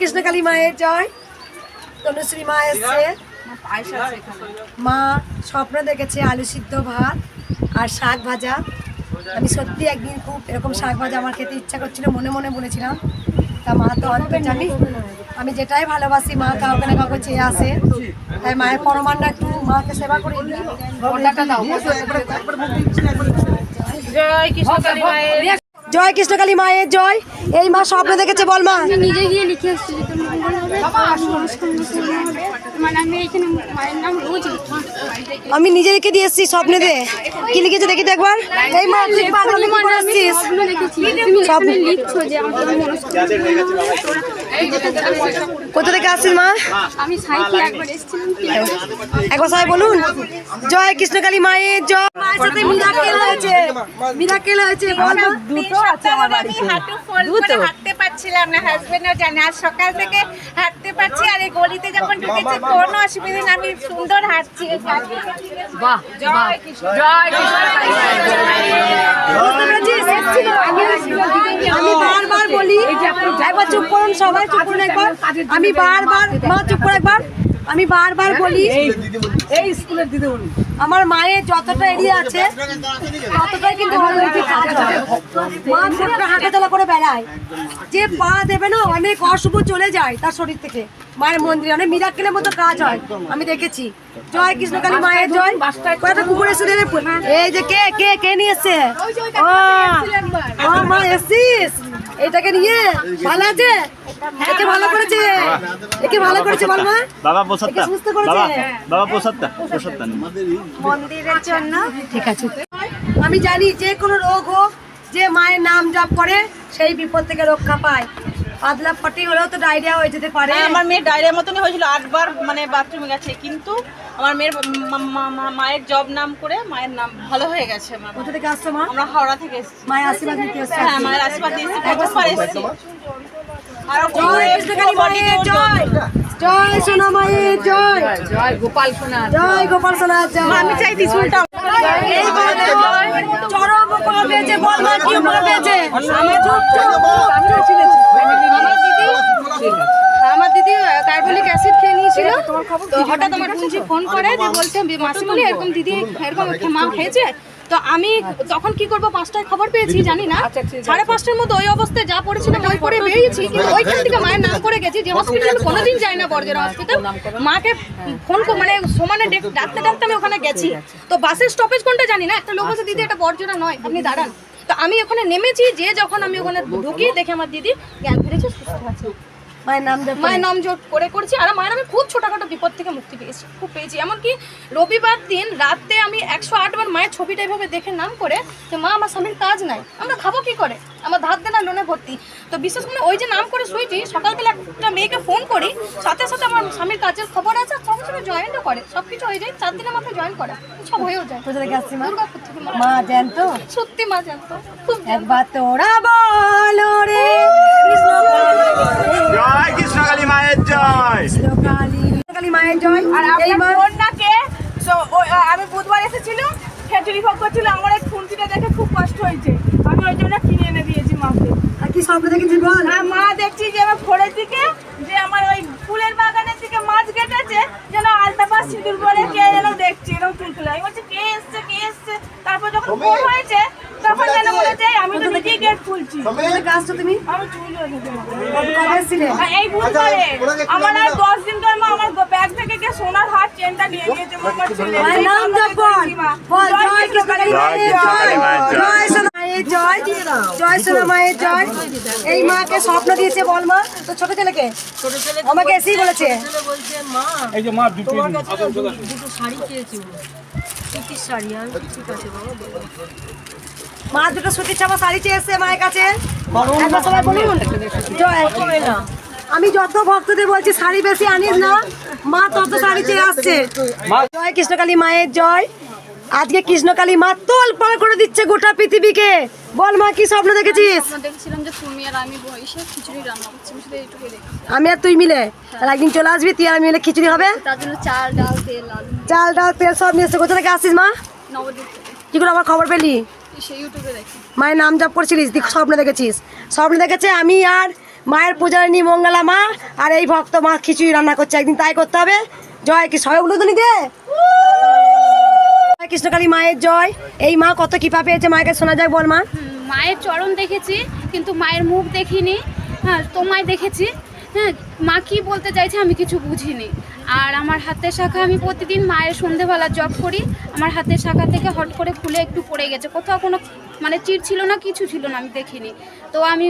কৃষ্ণকালী মায়ের জয় তনুশ্রী মা এসছে। মা স্বপ্ন দেখেছে আলু সিদ্ধ ভাত আর শাক ভাজা। আমি সত্যি একদিন খুব এরকম শাক ভাজা আমার খেতে ইচ্ছা করছিল মনে মনে বলেছিলাম। তা মা তো জানি আমি যেটাই ভালোবাসি মা কাউকে না কাউকে চেয়ে আসে। তাই মায়ের পরমান্না একটু মাকে সেবা করে দিই দাও। জয় কৃষ্ণকালী মায়ের জয়। এই মা স্বপ্ন দেখেছে বল মা। নিজে গিয়ে লিখে এসেছি আমি এইখানে মায়ের নাম রোজ লিখি। আমি নিজে লিখে দিয়ে এসেছি স্বপ্নে দে। কি লিখেছে দেখি তো একবার? এই মা তুই পাগলামি করে লিখছো যে কোথা থেকে আসছিস মা? আমি সাইকে একবার এসেছিলাম একবার সবাই বলুন। জয় কৃষ্ণকালী মায়ের জয়। মায়ের সাথে মিরাকেল হয়েছে। মিরাকেল হয়েছে বল দুটো আছে আমার হাঁটু ফোল্ড করে হাঁটতে পারছিলাম না হাজবেন্ডও জানে। আজ সকাল থেকে হাঁটতে পারছি আর এই গলিতে যখন ঢুকেছি কোনো অসুবিধা নেই আমি সুন্দর হাঁটছি। বুঝতে পেরেছিস? আমি বারবার বলি একবার চুপ করুন সবাই চুপ করুন একবার। আমি বারবার মা চুপ করে একবার। আমি বারবার বলি এই স্কুলের দিদিমণি। আমার মায়ের যতটা এরিয়া আছে ততটাই কিন্তু কাজ হয় মা ছোট্ট হাঁটাচলা করে বেড়ায়। যে পা দেবে না অনেক অশুভ চলে যায় তার শরীর থেকে। মায়ের মন্দিরে অনেক মিরাক্কেলের মতো কাজ হয়। আমি দেখেছি। জয় কৃষ্ণকালী মায়ের জয়। কয়েকটা কুকুর এই যে কে কে কে নিয়ে এসছে ও মা এসছিস এটাকে নিয়ে ভালো আছে? একে ভালো করেছে। একে ভালো করেছে বল মা। বাবা প্রসাদটা একে সুস্থ করেছে। বাবা প্রসাদটা প্রসাদটা। মন্দিরের জন্য। ঠিক আছে। আমি জানি যে কোনো রোগ হোক যে মায়ের নাম জপ করে সেই বিপদ থেকে রক্ষা পায়। পাতলা ফটি হলেও তো ডায়রিয়া হয়ে যেতে পারে। হ্যাঁ আমার মেয়ের ডায়রিয়ার মতনই হয়েছিল আটবার মানে বাথরুমে গেছে কিন্তু আমার মেয়ের মায়ের জব নাম করে মায়ের নাম ভালো হয়ে গেছে আমার। কোথা থেকে আসছো মা? আমরা হাওড়া থেকে এসেছি। মায়ের আশীর্বাদ নিতে এসছো? হ্যাঁ মায়ের আশীর্বাদ প্রথমবার এসেছি। আরও জয় কৃষ্ণকালী মায়ের জয়। জয় সোনা মায়ের জয়। জয় গোপাল সোনা জয় গোপাল সোনা জয়। আমি চাই ত্রিশুলটা চরম উপকার পেয়েছে বল মা কি উপকার পেয়েছে আমি চুপ চুপ। আমার দিদি কার্বলিক অ্যাসিড খেয়ে নিয়েছিল। তো হঠাৎ আমার পুঞ্জি ফোন করে দিয়ে বলছে মাসি বলি এরকম দিদি এরকম মা খেয়েছে। তো আমি তখন কি করব পাঁচটায় খবর পেয়েছি জানি না। সাড়ে পাঁচটার মধ্যে ওই অবস্থায় যা পড়েছিল ওই করে বেরিয়েছি কিন্তু ওইখান থেকে মায়ের নাম করে গেছি যে হসপিটাল কোনোদিন যাই না বর্জের হসপিটাল মাকে ফোন মানে সমানে ডেক- ডাকতে ডাকতে আমি ওখানে গেছি। তো বাসের স্টপেজ কোনটা জানি না একটা লোক বলছে দিদি এটা বর্জনা নয় আপনি দাঁড়ান। তো আমি ওখানে নেমেছি যে যখন আমি ওখানে ঢুকি দেখে আমার দিদি জ্ঞান ফিরেছে সুস্থ আছে। মায়ের নাম জপ মায়ের নাম জপ করে করছি আর মায়ের আমি খুব ছোটখাটো বিপদ থেকে মুক্তি পেয়েছি খুব পেয়েছি। এমনকি রবিবার দিন রাতে আমি একশো আটবার মায়ের ছবিটা এভাবে দেখে নাম করে যে মা আমার স্বামীর কাজ নাই আমরা খাব কি করে? আমার ধার দেনা লোনে ভর্তি। তো বিশেষ করে ওই যে নাম করে শুয়েছি সকালবেলা একটা মেয়েকে ফোন করি সাথে সাথে আমার স্বামীর কাজের খবর আছে আর সঙ্গে সঙ্গে জয়েন্টও করে। সব কিছু হয়ে যায় চার দিনের মাথায় জয়েন করা। সব হয়েও যায়। কোথা থেকে আসছি মা? মা- জ্যান্ত? সত্যি মা জানতো খুব একবার তোরা বলো রে জয় কৃষ্ণকালী মায়ের জয়। কৃষ্ণকালী মায়ের জয়। আর আপনার কন্যাকে so, আমি বুধবার এসেছিলাম। খেচুড়ি ভোগ করছিল আমার এই খুন্তিটা দেখে খুব কষ্ট হয়েছে। আমি ওই জন্য কিনে এনে দিয়েছি মাকে। আর কি স্বপ্ন দেখেছি বল? মা দেখছি যে আমার ভোরের দিকে যে আমার ওই ফুলের বাগানের দিকে মাছ কেটেছে যেন আলতা পাশ সিঁদুর পরে কে যেন দেখছি এরকম তুলতুলে আমি বলছি কে এসছে কে এসছে? তারপর যখন ভোর হয়েছে তখন যেন মনে হচ্ছে আমি তো নিজেই গেট খুলছি তুমি? চুল এই বুধবারে আমার আর দশ দিন ধরে মা আমার ব্যাগ থেকে গিয়ে সোনার হার চেনটা নিয়ে আমার ছেলে। জয় কৃষ্ণকালী মায়ের জয় জয় সোনা মায়ের জয়। এই মাকে স্বপ্ন দিয়েছে বল মা তো ছোট ছেলেকে? আমাকে এসেই বলেছে। মা দুটো সুতির চাপা শাড়ি চেয়েছে মায়ের কাছে। একবার সবাই বলুন। জয়। আমি যত ভক্তদের বলছি শাড়ি বেশি আনিস না। মা তত শাড়ি চেয়ে আসছে। জয় কৃষ্ণকালী মায়ের জয়। আজকে কৃষ্ণকালী মা তোল পার করে দিচ্ছে গোটা পৃথিবীকে। বল মা কি স্বপ্ন দেখেছিস? দেখছিলাম যে তুমি আর আমি বসে খিচুড়ি রান্না করছি আমি শুধু এইটুকুই দেখি আমি আর তুই মিলে? আর একদিন চলে আসবি তুই আর আমি মিলে খিচুড়ি হবে? তার জন্য চাল ডাল তেল চাল ডাল তেল সব নিয়ে এসছে কোথা থেকে আসিস মা? নবদ্বীপ কি করে আমার খবর পেলি? মায়ের নাম জপ করছিলিস স্বপ্ন দেখেছিস। স্বপ্ন দেখেছে আমি আর মায়ের পূজারিনী মঙ্গলা মা আর এই ভক্ত মা খিচুড়ি রান্না করছে একদিন তাই করতে হবে। জয় কি সবাই দে। জয় কৃষ্ণকালী মায়ের জয়। এই মা কত কৃপা পেয়েছে মায়ের শোনা যায় বল মা। মায়ের চরণ দেখেছি, কিন্তু মায়ের মুখ দেখিনি। হ্যাঁ তোমায় দেখেছি। হ্যাঁ মা কি বলতে চাইছে আমি কিছু বুঝিনি। আর আমার হাতের শাখা আমি প্রতিদিন মায়ের সন্ধেবেলা জব করি। আমার হাতের শাখা থেকে হট করে খুলে একটু পড়ে গেছে। কোথাও কোনো মানে চিট ছিল না কিছু ছিল না আমি দেখিনি। তো আমি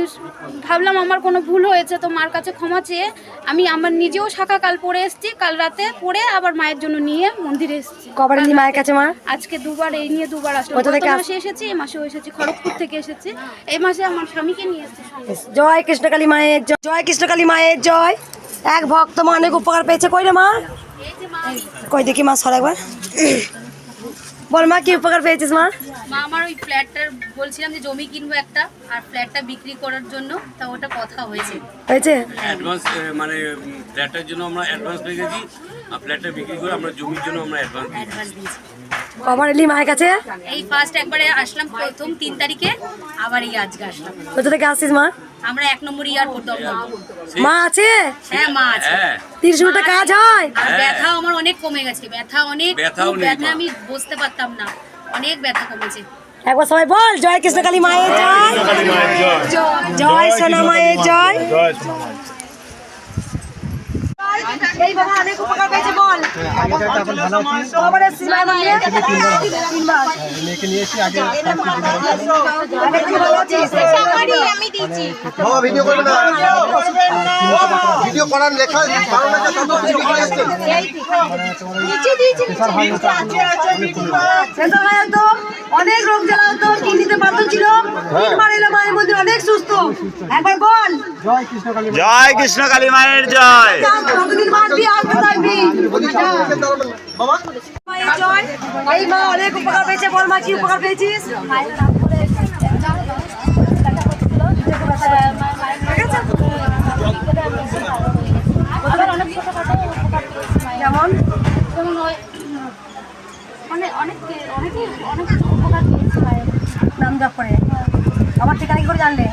ভাবলাম আমার কোনো ভুল হয়েছে তো মার কাছে ক্ষমা চেয়ে আমি আমার নিজেও শাখা কাল পরে এসেছি কাল রাতে পরে আবার মায়ের জন্য নিয়ে মন্দিরে এসেছি। কবার এলি মায়ের কাছে মা? আজকে দুবার এই নিয়ে দুবার আসলাম। গত মাসে এসেছি এই মাসেও এসেছি খড়গপুর থেকে এসেছি। এই মাসে আমার স্বামীকে নিয়ে এসেছি। জয় কৃষ্ণকালী মায়ের জয় জয় কৃষ্ণকালী মায়ের জয়। এক ভক্ত মা অনেক উপকার পেয়েছে। কই রে মা। কই দেখি মা সর একবার। বল মা কি উপকার পেয়েছিস মা? মা আমার ওই ফ্ল্যাটটার বলছিলাম যে জমি কিনবো একটা আর ফ্ল্যাটটা বিক্রি করার জন্য তা ওটা কথা হয়েছে। হয়েছে? অ্যাডভান্স মানে উম, ফ্ল্যাটের জন্য আমরা অ্যাডভান্স পেয়ে গেছি আর ফ্ল্যাটটা বিক্রি করে আমরা জমির জন্য আমরা অ্যাডভান্স অ্যাডভান্স দিয়েছি। কবার এলি মায়ের কাছে? এই ফার্স্ট একবারে আসলাম প্রথম তিন তারিখে আবার এই আজকে আসলাম। কোথা থেকে আসছিস মা? আমরা এক নম্বর এয়ারপোর্ট দমদম মা আছে? হ্যাঁ মা আছে। হ্যাঁ। তিরিশ মিনিটে কাজ হয়? আর ব্যথা আমার অনেক কমে গেছে। ব্যথা অনেক ব্যথা আমি বসতে পারতাম না। অনেক ব্যথা কমেছে। একবার সবাই বল জয় কৃষ্ণকালী মায়ের জয়। জয় সোনা মায়ের জয়। এই বাবা অনেক উপকার পেয়েছে বল। কবার এসছিস মায়ের মন্দিরে? তিনবার। আগে থেকে ভালো বাবা। ভিডিও করবে না। ভিডিও করার লেখা ভালো লাগে তত ভিডিও করে এসছেন সেসব হয় অনেক রোগ জ্বালা হতো কিডনিতে পাথর ছিল? তিনবার এলো মায়ের মন্দির অনেক সুস্থ। একবার বল। জয় কৃষ্ণকালী মায়ের। জয় আসতে থাকবি এই মা অনেক উপকার পেয়েছে বল মা কি উপকার পেয়েছিস? যেমন যেমন অনেক অনেক অনেকে অনেক উপকার পেয়েছি নাম জপ করে। আমার ঠিকানা কি করে জানলে?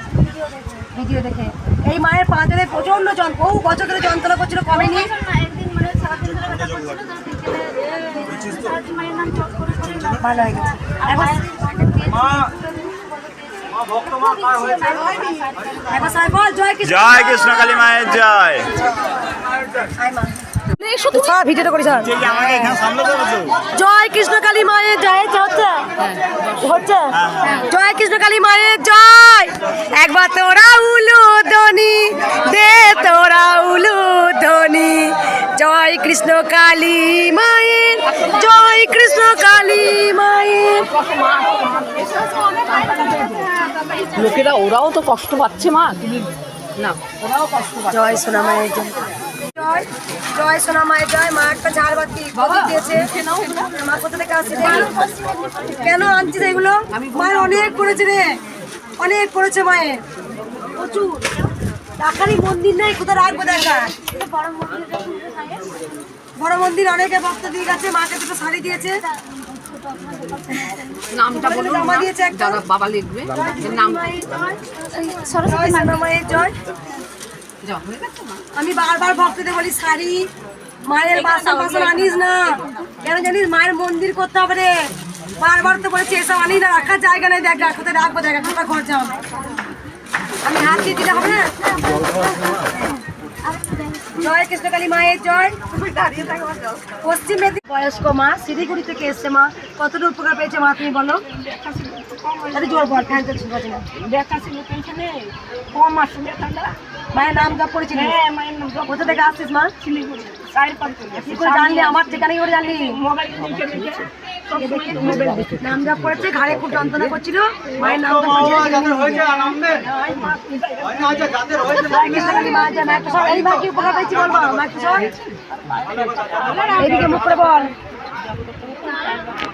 ভিডিও দেখে। এই মায়ের পাঁচজনে প্রচণ্ড যন্ত্র বহু বছর ধরে যন্ত্রণা করছিল কমেনি একদিন মানে তো? ভালো হয়ে গেছে। জয় কৃষ্ণ। জয় মায়ের জয়। ভিডিওটা করি স্যার আমাকে এখানে সামনে দেবো তো? জয় কৃষ্ণ কালী মায়ের জয় হচ্ছে? হচ্ছে? জয় কৃষ্ণ কালী মায়ের জয়। একবার তোরা কৃষ্ণ কালী মায়ের। জয় কৃষ্ণ কালী মায়ের। লোকেরা ওরাও তো কষ্ট পাচ্ছে মা। তুমি না জয় সোনা মায়ের জয়। সোনা মায়ের জয়। মা একটা ঝাড়বাতি দিয়েছে। মা কোথা থেকে আসছে দেখি। কেন আনছিস এগুলো? মায়ের অনেক করেছে রে। অনেক করেছে মায়ের। প্রচুর। টাকারই মন্দির নেই কোথায় রাখব দেখা? বড় মন্দির অনেকে ভক্ত দিয়ে গেছে মাকে দুটো শাড়ি দিয়েছে। নামটা বলুন একটা। যারা বাবা লিখবে নাম মায়ের জয়? আমি বারবার ভক্তদের বলি শাড়ি মায়ের বাসন বাসন আনিস না। কেন জানিস মায়ের মন্দির করতে হবে রে? বারবার তো বলেছি এসব আনিস না রাখার জায়গা নেই দেখ কোথায় রাখব দেখা কোথায় ঘর যাও আমি হাত দিয়ে দিলে হবে না? জয় কৃষ্ণকালী মায়ের জয়। পশ্চিম মেদিনীপুর বয়স্ক মা শিলিগুড়ি থেকে এসছে মা। কতটা উপকার পেয়েছে মা তুমি বলো? জোর বল না। মায়ের নাম জপ করেছিলি কোথা থেকে আসছিস মা? জানলি আমার ঠিকানা কি জানলি ঘাড়ে খুব করছিল মায়ের নাম জপ করেছে জয় কৃষ্ণকালী মা জয় মা একটু সর। এই মা কি উপকার পেয়েছি বল মা মা একটু সর। এইদিকে মুখ করে বল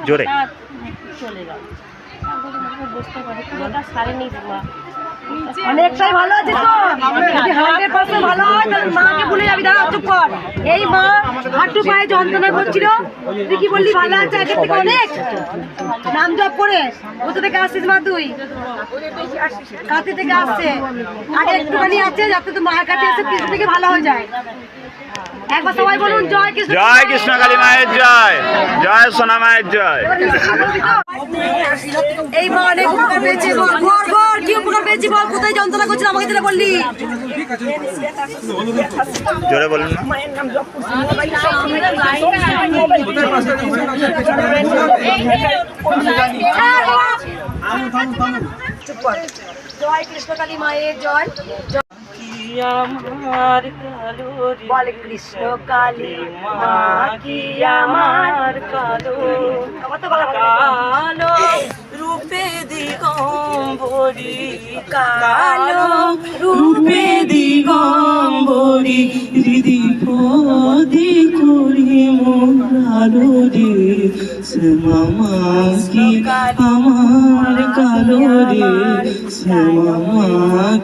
জোরে অনেকটাই ভালো আছে তো। যদি হান্ড্রেড পার্সেন্ট ভালো হয় তোর মাকে ভুলে যাবি। দাঁড়া চুপ কর। এই মা হাঁটু পায়ে যন্ত্রণা করছিল। তুই কি বললি ভালো আছে আগের থেকে অনেক? নাম জপ করে। কোথা থেকে আসছিস মা তুই? কাছে থেকে আসছে। আর একটুখানি আছে যাতে তো মায়ের কাছে এসে কিছু থেকে ভালো হয়ে যায়। একবার সবাই বলুন জয় কৃষ্ণ জয় কৃষ্ণ কালী মায়ের জয়। জয় সোনা মায়ের জয়। এই মা অনেক উপকার পেয়েছে বল কি উপকার পেয়েছি বল? কোথায় যন্ত্রণা করছিল আমাকে যেটা বললি। জোরে বলুন জয় কৃষ্ণকালী মায়ের জয়। বল কৃষ্ণ কালী মা কি আমার কালো? দিগম্বরী কালো রূপে দিগম্বরী হৃদি পদে করি মোরালো রে শ্যামা কি আমার কালো রে শ্যামা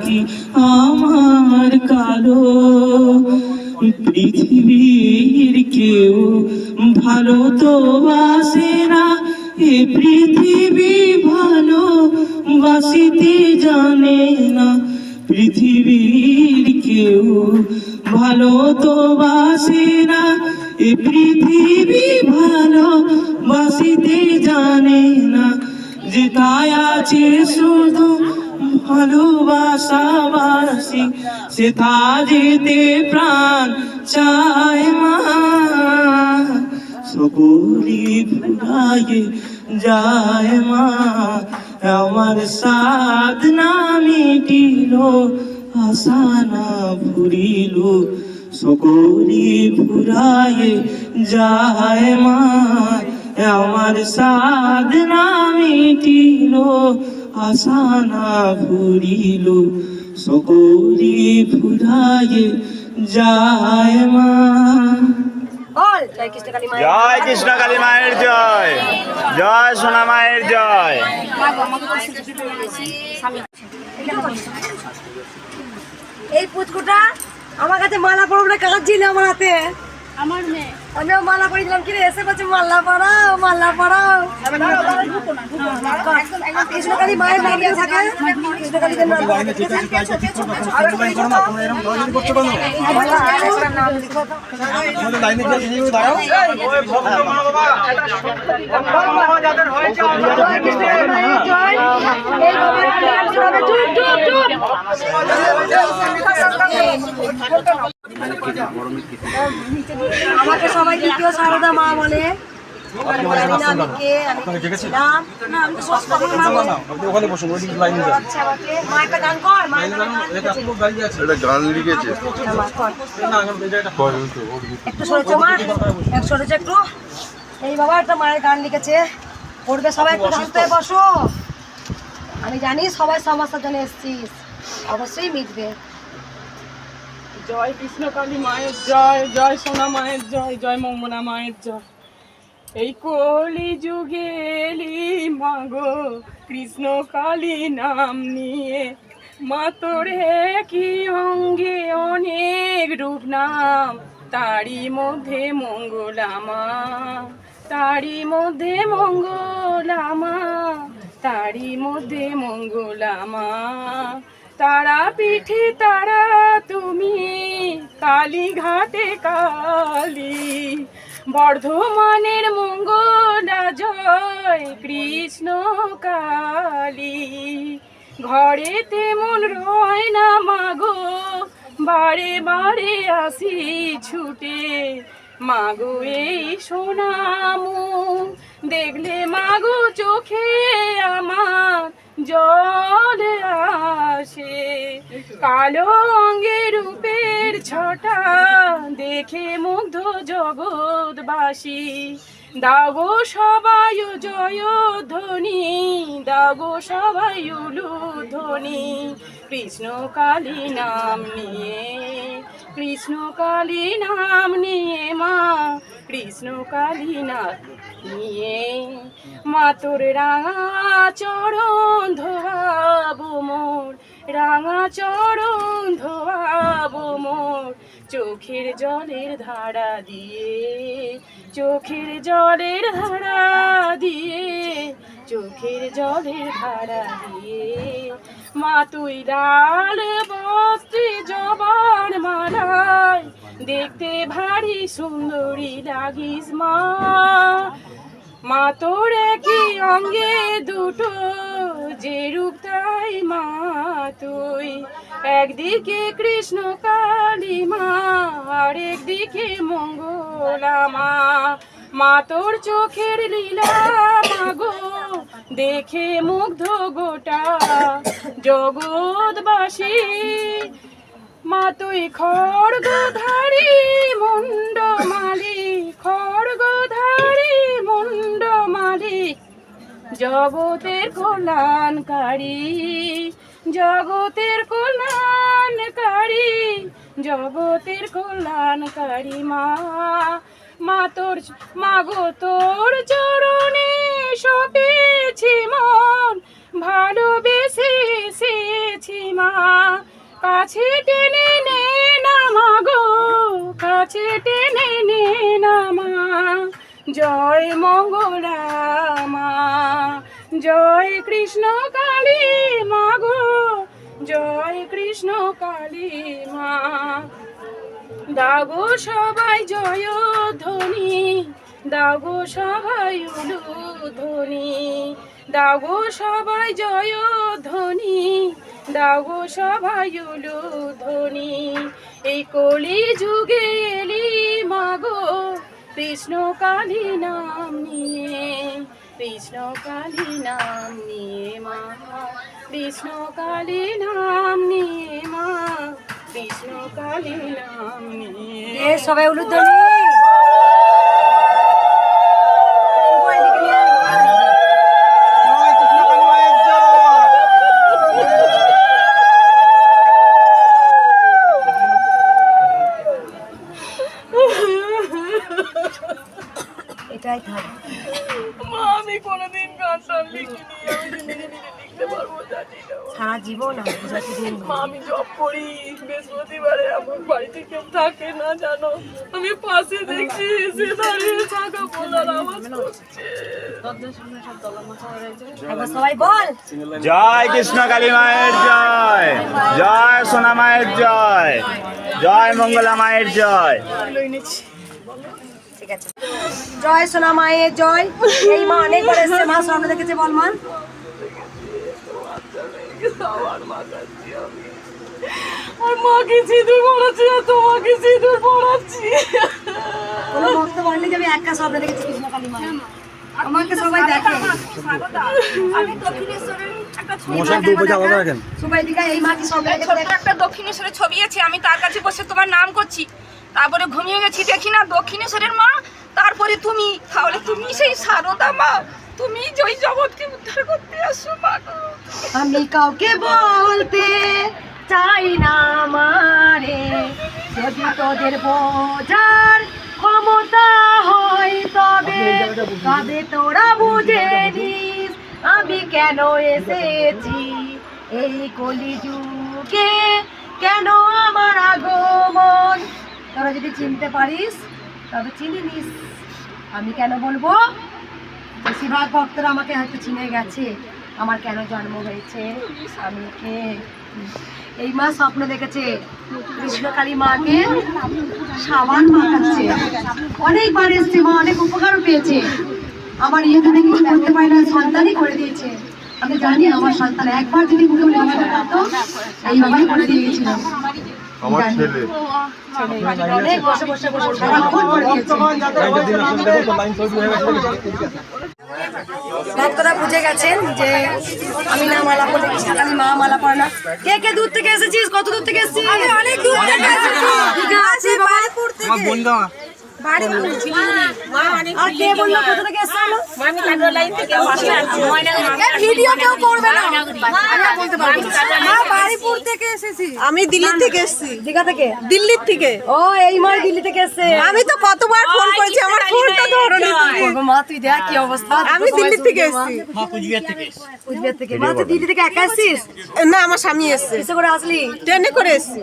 কি আমার কালো? পৃথিবীর কেউ ভালো তো বাসে না, এ পৃথিবী ভালো বাসিতে জানে না পৃথিবীর কেউ। ভালো তো বাসে না, এ পৃথিবী ভালো। বাসিতে জানে না যে তাই আছে শুধু ভালোবাসা বাসি সে তা যেতে প্রাণ চায় মা। সকলি ফুরায়ে যায় মা। আমার সাধনা মিটিল আশা না ভুরিল সকলি ফুরায়ে যায় মা আমার সাধনা মিটিল আশা না ভুরিল সকলি ফুরায়ে যায় মা বল। জয় কৃষ্ণকালী মায়ের জয় কৃষ্ণ কালী মায়ের জয়। জয় সোনা মায়ের জয়। এই পুচকুটা আমার কাছে মালা পড়বে কাজ ছিল আমার হাতে। আমার মেয়ে। আমিও মালা পরিয়েছিলাম। কি রে এসে বলছে মাল্লা পরাও মাল্লা পরাও। কৃষ্ণকালী মায়ের নাম দিয়ে থাকে। কৃষ্ণকালীদের নাম নাম লিখো তো। জয় কৃষ্ণকালী মায়ের জয়। এই বাবার নাম শোনাবে। চুপ, চুপ, চুপ। আমাকে সবাই দ্বিতীয় সারদা মা বলে। গান লিখেছে। এই বাবা একটা মায়ের গান লিখেছে। পড়বে সবাই একটু বসো। আমি জানি সবাই সমস্যার জন্য এসছিস। অবশ্যই মিটবে। জয় কৃষ্ণকালী মায়ের জয় জয় সোনা মায়ের জয় জয় মঙ্গলা মায়ের জয়। এই কলি যুগে এলি মাগো, কৃষ্ণ কালী নাম নিয়ে। মা তোরে কি অঙ্গে অনেক রূপ নাম। তারই মধ্যে মঙ্গলামা তারই মধ্যে মঙ্গলামা তারই মধ্যে মঙ্গলামা। তারা পিঠে, তারা তুমি, কালী ঘাটে কালী। বর্ধমানের মঙ্গলা জয়, কৃষ্ণ কালী। ঘরে তেমন রয় না মাগো, বারে বারে আসি ছুটে। মাগো এই সোনামু দেখলে মাগো চোখে আমার জল আসে। কালো অঙ্গে রূপের ছটা দেখে মুগ্ধ জগৎবাসী। দাগো সবাই জয় ধ্বনি দাগো সবাই ধ্বনি কৃষ্ণ কালী নাম নিয়ে কৃষ্ণ কালী নাম নিয়ে মা কৃষ্ণ কালী নাম নিয়ে। মা তোর রাঙা চরণ ধোয়াবো মোর রাঙা চরণ ধোয়াবো মোর চোখের জলের ধারা দিয়ে, চোখের জলের ধারা দিয়ে, চোখের জলের ধারা দিয়ে। মা তুই লাল বস্তি জবান মালায় দেখতে ভারী সুন্দরী লাগিস মা। মা তোরে কি অঙ্গে দুটো যে রূপ তাই মা তুই। একদিকে কৃষ্ণ কালী মা, আর একদিকে মঙ্গলা মা মা তোর চোখের লীলা মাগো দেখে মুগ্ধ গোটা জগৎবাসী। মা তুই খড়গধারী মুন্ড মালি খড়গধারী মুন্ড মালি জগতের কল্যাণকারী জগতের কল্যাণকারী জগতের কল্যাণকারী মা। মা তোর, মা গো তোর চরণে সপেছি মন, ভালোবেসে এসেছি মা। কাছে টেনে নে না মা গো, কাছে টেনে নে না মা। জয় মঙ্গলা মা জয় কৃষ্ণ কালী মা গো, জয় কৃষ্ণ কালী মা। দাগো সবাই জয় ধ্বনি, দাগো সবাই ধ্বনি দাগো সবাই জয় ধ্বনি, দাগো সবাই ধ্বনি এই কলি যুগে এলি মাগো কৃষ্ণ কালী নাম নিয়ে, কৃষ্ণ কালী নাম নিয়ে মা, কৃষ্ণ কালী নাম নিয়ে মা, কৃষ্ণ কালী নাম নিয়ে। সবাই উলুধ্বনি জয় কৃষ্ণ কালী মায়ের জয় এটাই থাক মা আমি কোনোদিন গান টান লিখিনি আমি নিজে নিজে লিখতে পারব জানি না সারা জীবন আমি বুঝাতে মা আমি জব করি বৃহস্পতিবারে আমার বাড়িতে কেউ থাকে না জানো? আমি পাশে দেখছি এসে দাঁড়িয়ে থাকা বলার আওয়াজ করছে। সবাই বল। জয় কৃষ্ণ কালী মায়ের জয় জয় সোনা মায়ের জয় জয় মঙ্গলা মায়ের জয়। ঠিক আছে। জয় সোনা মায়ের জয়। এই মা অনেকবার এসছে মা সামনে দেখেছে বল মা। আর মাকে সিঁদুর পড়াচ্ছি আর তোমাকে সিঁদুর পড়াচ্ছি কোনো ভক্ত বলেনি যে আমি একা সামনে দেখেছি কৃষ্ণ মা আমাকে সবাই দেখে। আমি দক্ষিণেশ্বরের একটা ছবি এই সব দক্ষিণেশ্বরের ছবি আছে আমি তার কাছে বসে তোমার নাম করছি। তারপরে ঘুমিয়ে গেছি দেখি না দক্ষিণেশ্বরের মা তারপরে তুমি। তাহলে তুমি সেই সারদা মা তুমি জয় জগৎকে উদ্ধার করতে আসো মা। আমি কাউকে বলতে চাই না মারে। যদি তোদের বোঝার ক্ষমতা হয় তবে তবে তোরা বুঝে নিস আমি কেন এসেছি। এই কলিযুগে কেন আমার আগমন? তোরা যদি চিনতে পারিস তবে চিনি নিস। আমি কেন বলব? বেশিরভাগ ভক্তরা আমাকে হয়তো চিনে গেছে। আমার কেন জন্ম হয়েছে? আমি কে? এই মা স্বপ্ন দেখেছে কৃষ্ণকালী মাকে সাবান মাখাচ্ছে। অনেকবার এসছে মা, অনেক উপকার পেয়েছে। আমার এখানে কিছু করতে পারি না, সন্তানই করে দিয়েছে। আমি জানি আমার সন্তান একবার যদি মুখে বলে করতো এইভাবেই করে দিয়ে গেছিল। আমার ছেলে। ভক্তরা বুঝে গেছেন যে আমি না মালা পরে আমি মা মালা পরে না? কে কে দূর থেকে এসেছিস? কত দূর থেকে এসেছিস? অনেক দূর থেকে এসেছি। ঠিক আছে বালপুর থেকে আর কে বলল কোথা থেকে এসছে ভিডিও কেউ করবে না। মা বাড়িপুর থেকে এসেছি। আমি দিল্লি থেকে এসেছি। দীঘা থেকে? দিল্লির থেকে। ও এই দিল্লি থেকে এসছে। আমি তো কতবার ফোন করেছি আমার ফোনটা ধরনি করব মা তুই দেখ কি অবস্থা। আমি দিল্লি থেকে এসেছি। কুচবিহার থেকে মা তুই দিল্লি থেকে একা আসছিস না আমার স্বামী এসছে। কিসে করে আসলি? ট্রেনে করে এসছি।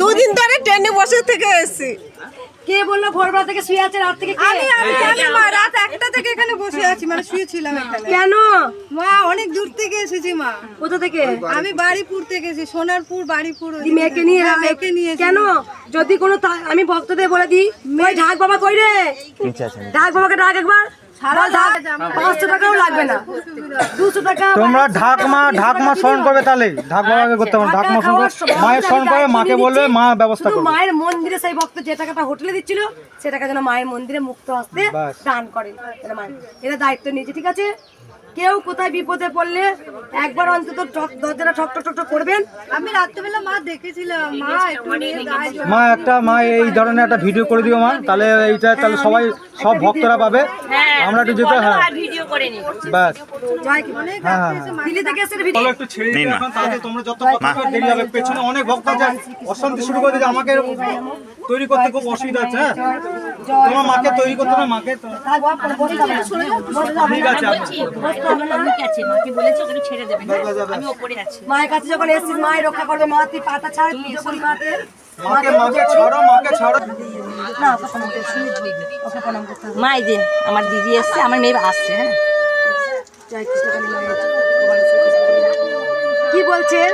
দুদিন ধরে ট্রেনে বসে থেকে এসছি। কে বলল ভোরবেলা থেকে শুয়ে আছে রাত থেকে কে? আমি মা রাত একটা থেকে এখানে বসে আছি মানে শুয়েছিলাম এখানে। কেন? মা অনেক দূর থেকে এসেছি মা। কোথা থেকে? আমি বাড়িপুর। থেকে এসেছি সোনারপুর বাড়িপুর মেয়েকে নিয়ে হ্যাঁ, মেয়েকে নিয়ে কেন? যদি কোনো তা- আমি ভক্তদের বলে দিই ওই ঢাক বাবা কই রে? ঢাক বাবাকে ডাক একবার। পাঁচশো টাকাও লাগবে না। দুশো টাকা তোমরা ঢাকমা ঢাকমা স্মরণ করবে তাহলে ঢাক করতে হবে ঢাকমা স্মরণ করবে। মায়ের স্মরণ করে মাকে বলবে মা ব্যবস্থা করবে। মায়ের মন্দিরে সেই ভক্ত যে টাকাটা হোটেলে দিচ্ছিল সে টাকা যেন মায়ের মন্দিরে মুক্ত হস্তে। দান করেন। মায়ের এটা দায়িত্ব নিয়েছে ঠিক আছে? কেউ কোথায় বিপদে পড়লে একবার অন্তত ঠক- দরজাটা ঠক ঠক করবেন। আমি রাত্রেবেলা মা দেখেছিলাম। মা মা একটা মা এই ধরনের একটা ভিডিও করে দিও মা। তাহলে এইটা তাহলে সবাই সব ভক্তরা পাবে। আমরা একটু যেতে হ্যাঁ। ব্যাস। হ্যাঁ হ্যাঁ দিল্লি থেকে এসে ভিডিও বলো একটু ছেড়ে দিও তোমরা যত কথা দেরি হবে। পেছনে অনেক ভক্ত আছে। অশান্তি শুরু করে দিয়েছে। আমাকে তৈরি করতে খুব অসুবিধা আছে হ্যাঁ? তোমার মাকে তৈরি করতে না মাকে ঠিক আছে না। মায়ের কাছে যখন এসেছিস মায়ের রক্ষা করবে মা তুই পাতা ছাড় পুজো মাকে? মাকে ছাড়ো মাকে ছাড়ো। যে আমার দিদি এসছে আমার মেয়ে আসছে হ্যাঁ। কি বলছেন?